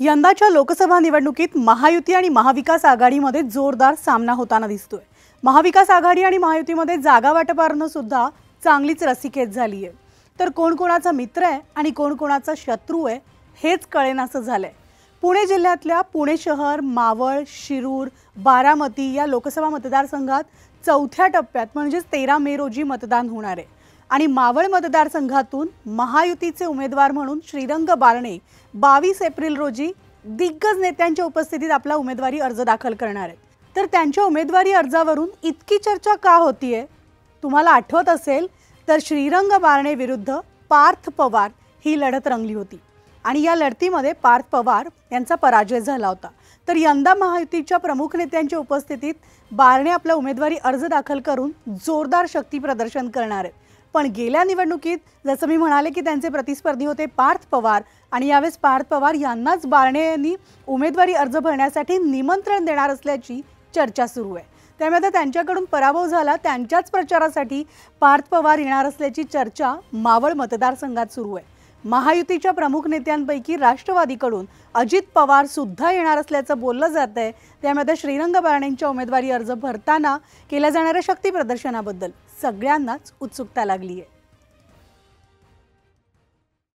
यंदाच्या लोकसभा निवडणुकीत महायुती आणि महाविकास आघाडीमध्ये जोरदार सामना होताना दिसतोय. महाविकास आघाडी आणि महायुतीमध्ये जागा वाटपानं सुद्धा चांगलीच रसिकेत झाली आहे तर कोण कोणाचा मित्र आहे आणि कोण कोणाचा शत्रू आहे हेच कळेनासं झालंय. पुणे जिल्ह्यातल्या पुणे शहर मावळ शिरूर बारामती या लोकसभा मतदारसंघात चौथ्या टप्प्यात म्हणजेच तेरा मे रोजी मतदान होणार आहे. आणि मावळ मतदारसंघातून महायुतीचे उमेदवार म्हणून श्रीरंग बारणे बावीस एप्रिल रोजी दिग्गज नेत्यांच्या उपस्थितीत आपला उमेदवारी अर्ज दाखल करणार आहेत. तर त्यांच्या उमेदवारी अर्जावरून इतकी चर्चा का होतीये? तुम्हाला आठवत असेल तर श्रीरंग बारणे विरुद्ध पार्थ पवार ही लढत रंगली होती. आणि या लढतीमध्ये पार्थ पवार यांचा पराजय झाला होता. तर यंदा महायुतीच्या प्रमुख नेत्यांच्या उपस्थितीत बारणे आपला उमेदवारी अर्ज दाखल करून जोरदार शक्ती प्रदर्शन करणार आहेत. पण गेल्या निवडणुकीत जसं मी म्हणाले की त्यांचे प्रतिस्पर्धी होते पार्थ पवार आणि यावेळेस पार्थ पवार यांनाच बारणे यांनी उमेदवारी अर्ज भरण्यासाठी निमंत्रण देणार असल्याची चर्चा सुरू आहे. त्यामुळे आता त्यांच्याकडून पराभव झाला त्यांच्याच प्रचारासाठी पार्थ पवार येणार असल्याची चर्चा मावळ मतदारसंघात सुरू आहे. महायुतीच्या प्रमुख नेत्यांपैकी राष्ट्रवादीकडून अजित पवार सुद्धा येणार असल्याचं बोललं जात आहे. त्यामध्ये श्रीरंग बारणेंच्या उमेदवारी अर्ज भरताना केल्या जाणाऱ्या शक्ती प्रदर्शनाबद्दल सगळ्यांनाच उत्सुकता लागली आहे